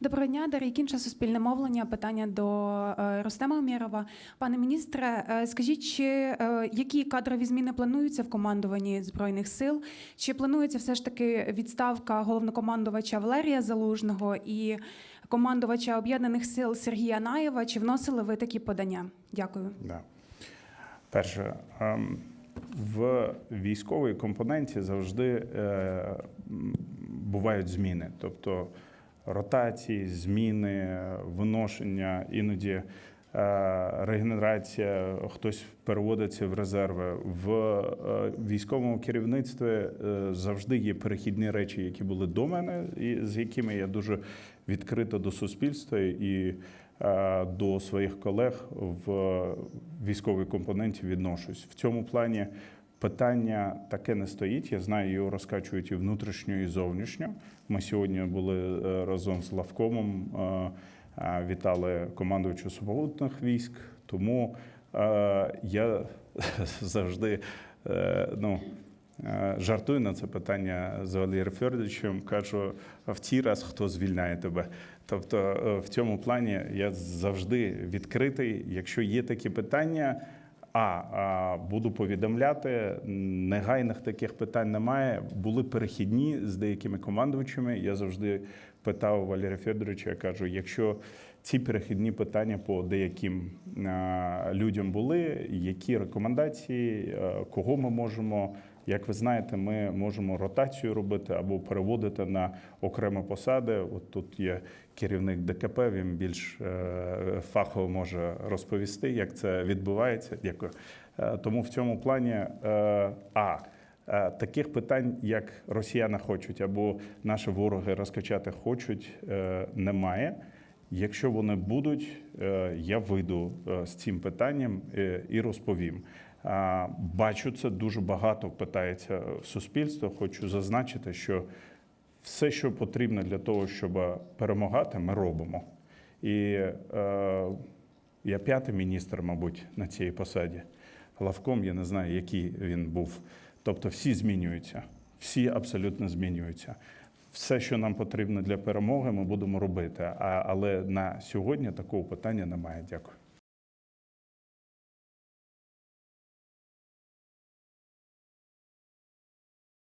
Доброго дня, Дар'я Кінша, Суспільне мовлення. Питання до е, Ростема Умєрова. Пане міністре, е, скажіть, чи е, які кадрові зміни плануються в командуванні збройних сил? Чи планується все ж таки відставка головнокомандувача Валерія Залужного і командувача об'єднаних сил Сергія Наєва? Чи вносили ви такі подання? Дякую. Да. Перше, ем, в військовій компоненті завжди бувають зміни, тобто ротації, зміни, виношення, іноді е, регенерація, хтось переводиться в резерви. В е, військовому керівництві е, завжди є перехідні речі, які були до мене, і з якими я дуже відкрито до суспільства і до своїх колег в військовій компоненті відношусь. В цьому плані питання таке не стоїть. Я знаю, його розкачують і внутрішньо, і зовнішньо. Ми сьогодні були е, разом з Лавкомом, е, е, вітали командувача сухопутних військ. Тому я завжди ну. Жартую на це питання з Валерієм Федоровичем, кажу, а в цей раз хто звільняє тебе. Тобто в цьому плані я завжди відкритий. Якщо є такі питання, а, буду повідомляти, негайних таких питань немає. Були перехідні з деякими командувачами. Я завжди питав Валерія Федоровича, я кажу, якщо ці перехідні питання по деяким людям були, які рекомендації, кого ми можемо. Як ви знаєте, ми можемо ротацію робити або переводити на окремі посади. От тут є керівник ДКП, він більш е, фахово може розповісти, як це відбувається. Дякую. Е, Тому в цьому плані е, а. Таких питань, як росіяни хочуть, або наші вороги розкачати хочуть, немає. Якщо вони будуть, е, я вийду е, з цим питанням е, і розповім. Бачу, це дуже багато питається в суспільство. Хочу зазначити, що все, що потрібно для того, щоб перемагати, ми робимо. І е, я п'ятий міністр, мабуть, на цій посаді. Лавком я не знаю, який він був. Тобто всі змінюються, всі абсолютно змінюються. Все, що нам потрібно для перемоги, ми будемо робити. А, але на сьогодні такого питання немає. Дякую.